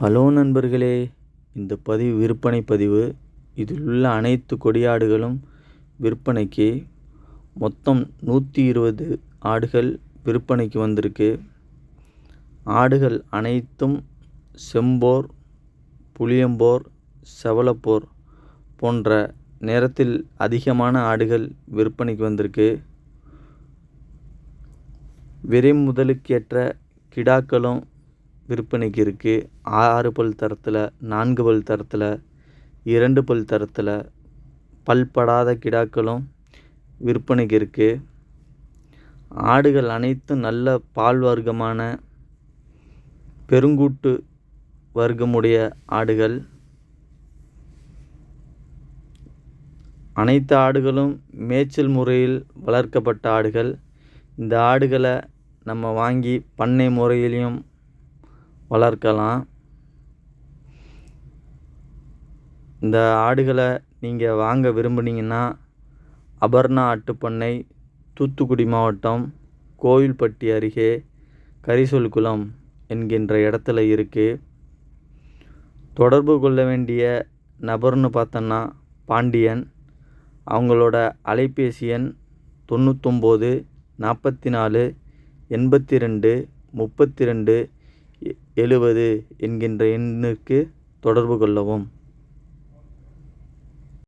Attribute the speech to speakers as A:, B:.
A: Hello நண்பர்களே இந்த பதிவு விற்பனை பதிவு. இதில் உள்ள அனைத்து கொடியாடுகளும் விற்பனைக்கு மொத்தம் நூற்றி இருபது ஆடுகள் விற்பனைக்கு வந்திருக்கு. ஆடுகள் அனைத்தும் செம்போர் புளியம்போர் செவலப்போர் போன்ற நேரத்தில் அதிகமான ஆடுகள் விற்பனைக்கு வந்திருக்கு. விரை முதலுக்கேற்ற கிடாக்களும் விற்பனைக்கு இருக்குது ஆறு பல் தரத்தில் நான்கு பல் தரத்தில் இரண்டு பல் தரத்தில் பல்படாத கிடாக்களும் விற்பனைக்கு இருக்குது ஆடுகள் அனைத்தும் நல்ல பால் வர்க்கமான பெருங்கூட்டு வர்க்கமுடைய ஆடுகள். அனைத்து ஆடுகளும் மேய்ச்சல் முறையில் வளர்க்கப்பட்ட ஆடுகள். இந்த ஆடுகளை நம்ம வாங்கி பண்ணை முறையிலையும் வளர்க்கலாம். இந்த ஆடுகளை நீங்கள் வாங்க விரும்புனீங்கன்னா அபர்ணா ஆட்டுப்பண்ணை தூத்துக்குடி மாவட்டம் கோவில்பட்டி அருகே கரிசொல்குளம் என்கின்ற இடத்துல இருக்குது தொடர்பு கொள்ள வேண்டிய நபர்னு பார்த்தோன்னா பாண்டியன். அவங்களோட அலைபேசி எண் தொண்ணூத்தொம்பது நாற்பத்தி நாலு எண்பத்தி ரெண்டு முப்பத்தி ரெண்டு எழுவது என்கின்ற எண்ணுக்கு தொடர்பு கொள்ளவும்.